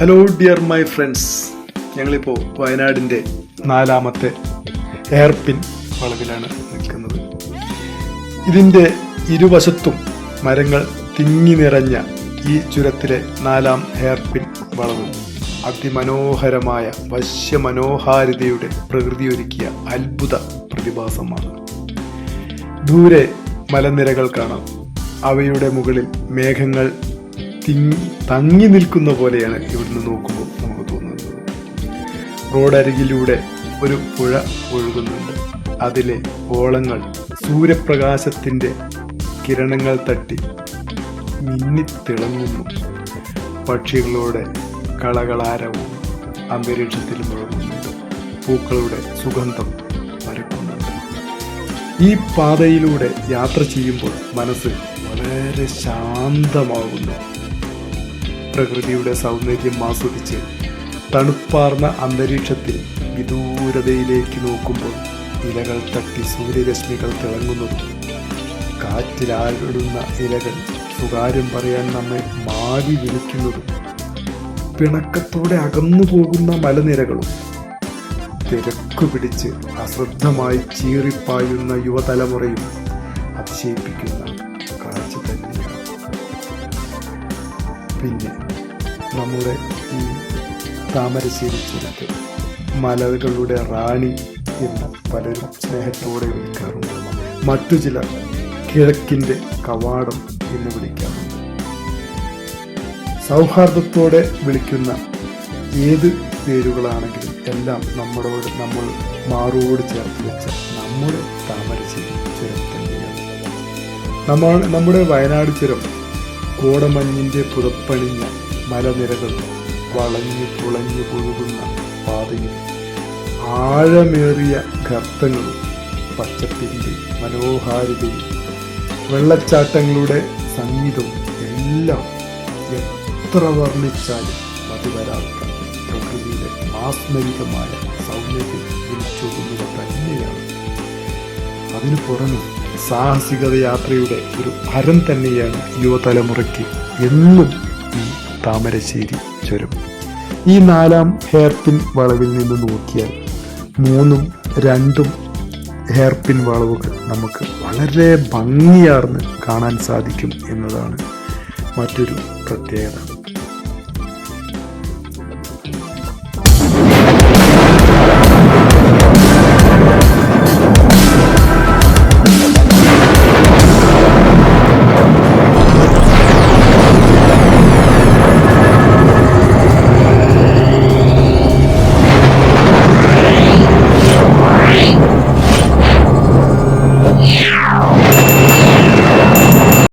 Hello dear my friends ഞങ്ങളിപ്പോൾ വയനാടിന്റെ നാലാമത്തെ എയർപിൻ വളവിലാണ് നിൽക്കുന്നത്. ഇതിന്റെ ഇരുവശത്തും മരങ്ങൾ തിങ്ങി നിറഞ്ഞ ഈ ചുരത്തിലെ നാലാം ഹെയർപിൻ വളവും അതിമനോഹരമായ വശ്യമനോഹാരിതയുടെ പ്രകൃതി ഒരുക്കിയ അത്ഭുത പ്രതിഭാസമാണ്. ദൂരെ മലനിരകൾ കാണാം. അവയുടെ മുകളിൽ മേഘങ്ങൾ തിങ്ങി നിൽക്കുന്ന പോലെയാണ് ഇവിടുന്ന് നോക്കുമ്പോൾ നമുക്ക് തോന്നുന്നത്. റോഡരികിലൂടെ ഒരു പുഴ ഒഴുകുന്നുണ്ട്. അതിലെ ഓളങ്ങൾ സൂര്യപ്രകാശത്തിന്റെ കിരണങ്ങൾ തട്ടി മിന്നിത്തിളങ്ങുന്നു പക്ഷികളുടെ കളകളാരവും അന്തരീക്ഷത്തിൽ മുഴങ്ങുന്നുണ്ട്. പൂക്കളുടെ സുഗന്ധം പരക്കുന്നുണ്ട്. ഈ പാതയിലൂടെ യാത്ര ചെയ്യുമ്പോൾ മനസ്സ് വളരെ ശാന്തമാകുന്നു പ്രകൃതിയുടെ സൗന്ദര്യം ആസ്വദിച്ച് തണുപ്പാർന്ന അന്തരീക്ഷത്തിൽ വിദൂരതയിലേക്ക് നോക്കുമ്പോൾ ഇലകൾ തട്ടി സൂര്യരശ്മികൾ തിളങ്ങുന്നതും കാറ്റിലാടുന്ന ഇലകൾ സുകാര്യം പറയാൻ നമ്മെ മാടി വിളിക്കുന്നതും പിണക്കത്തോടെ അകന്നു പോകുന്ന മലനിരകളും തിരക്കു പിടിച്ച് അശ്രദ്ധമായി ചീറിപ്പായുന്ന യുവതലമുറയും അതിശയിപ്പിക്കുന്ന കാഴ്ച തന്നെയാണ് പിന്നെ നമ്മുടെ ഈ താമരശ്ശേരി ചുരത്ത് മലകളുടെ റാണി എന്ന് പലരും സ്നേഹത്തോടെ വിളിക്കാറുണ്ട്. മറ്റു ചിലർ കിഴക്കിന്റെ കവാടം എന്ന് വിളിക്കാറുണ്ട്. സൗഹാർദ്ദത്തോടെ വിളിക്കുന്ന ഏത് പേരുകളാണെങ്കിലും എല്ലാം നമ്മളോട് നമ്മൾ മാറോട് ചേർത്ത് വെച്ച നമ്മുടെ താമരശ്ശേരി ചുരം തന്നെയാണ് നമ്മൾ നമ്മുടെ വയനാട് ചുരം കോടമഞ്ഞിന്റെ പുതപ്പണിഞ്ഞ മലനിരകൾ വളഞ്ഞു തുളഞ്ഞു പുഴുകുന്ന പാതയിൽ ആഴമേറിയ ഗർത്തങ്ങളും പച്ചപ്പിന്റെ മനോഹാരിതയും വെള്ളച്ചാട്ടങ്ങളുടെ സംഗീതവും എല്ലാം എത്ര വർണിച്ചാലും മതിവരാത്ത പ്രകൃതിയുടെ മാസ്മരികമായ സൗന്ദര്യം വിളിച്ചൊതുങ്ങുക തന്നെയാണ്. അതിനു പുറമെ സാഹസികത യാത്രയുടെ ഒരു ഹരം തന്നെയാണ് യുവതലമുറയ്ക്ക് എന്നും ഈ താമരശ്ശേരി ചുരം. ഈ നാലാം ഹെയർപിൻ വളവിൽ നിന്ന് നോക്കിയാൽ മൂന്നും രണ്ടും ഹെയർപിൻ വളവുകൾ നമുക്ക് വളരെ ഭംഗിയാർന്ന് കാണാൻ സാധിക്കും എന്നതാണ് മറ്റൊരു പ്രത്യേകത.